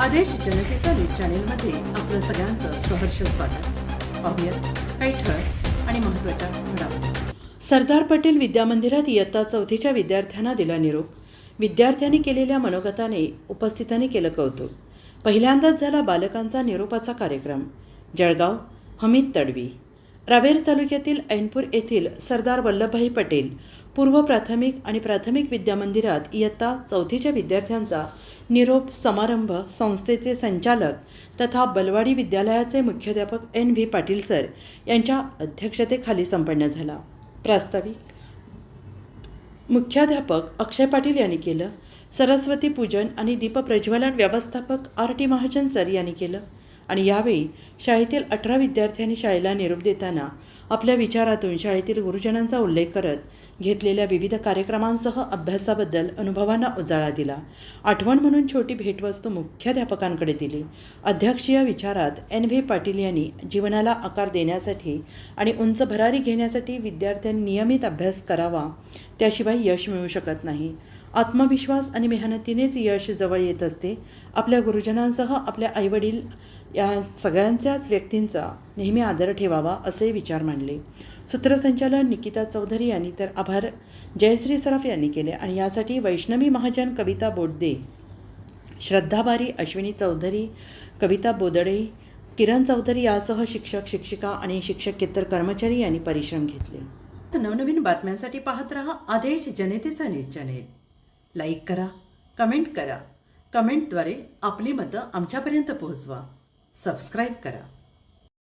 आदेश जनतेचा न्यूज चॅनेलमध्ये आपलं सगळ्यांचं सहर्ष स्वागत. पाहूयात काही ठळक आणि महत्त्वाच्या घडामोडी. सरदार पटेल विद्यामंदिरात इयत्ता चौथीच्या विद्यार्थ्यांना दिला निरोप. विद्यार्थ्यांनी केलेल्या मनोगताने उपस्थितांनी केलं कौतुक. पहिल्यांदाच झाला बालकांचा निरोपाचा कार्यक्रम. जळगाव हमीद तडवी. रावेर तालुक्यातील ऐनपूर येथील सरदार वल्लभभाई पटेल पूर्व प्राथमिक आणि प्राथमिक विद्यामंदिरात इयत्ता चौथीच्या विद्यार्थ्यांचा निरोप समारंभ संस्थेचे संचालक तथा बलवाडी विद्यालयाचे मुख्याध्यापक एन व्ही पाटील सर यांच्या अध्यक्षतेखाली संपन्न झाला. प्रास्ताविक. मुख्याध्यापक अक्षय पाटील यांनी केलं. सरस्वती पूजन आणि दीपप्रज्वलन व्यवस्थापक आर टी महाजन सर यांनी केलं. आणि यावेळी शाळेतील अठरा विद्यार्थ्यांनी शाळेला निरोप देताना आपल्या विचारातून शाळेतील गुरुजनांचा उल्लेख करत घेतलेल्या विविध कार्यक्रमांसह अभ्यासाबद्दल अनुभवांना उजाळा दिला. आठवण म्हणून छोटी भेटवस्तू मुख्याध्यापकांकडे दिली. अध्यक्षीय विचारात एन व्ही पाटील यांनी जीवनाला आकार देण्यासाठी आणि उंच भरारी घेण्यासाठी विद्यार्थ्यांनी नियमित अभ्यास करावा त्याशिवाय यश मिळू शकत नाही. आत्मविश्वास आणि मेहनतीनेच यश जवळ येत असते. आपल्या गुरुजनांसह आपल्या आईवडील या सगळ्यांच्याच व्यक्तींचा नेहमी आदर ठेवावा असे विचार मांडले. सूत्रसंचालन निकिता चौधरी यांनी तर आभार जयश्री सराफ यांनी केले आणि यासाठी वैष्णवी महाजन कविता बोडदे श्रद्धाबारी अश्विनी चौधरी कविता बोदडे किरण चौधरी यासह शिक्षक शिक्षिका आणि शिक्षकेतर कर्मचारी यांनी परिश्रम घेतले. नवनवीन बातम्यांसाठी पाहत रहा आदेश जनतेचा न्यूज चॅनेल. लाईक करा कमेंट करा. कमेंटद्वारे आपली मतं आमच्यापर्यंत पोहोचवा. सबस्क्राईब करा.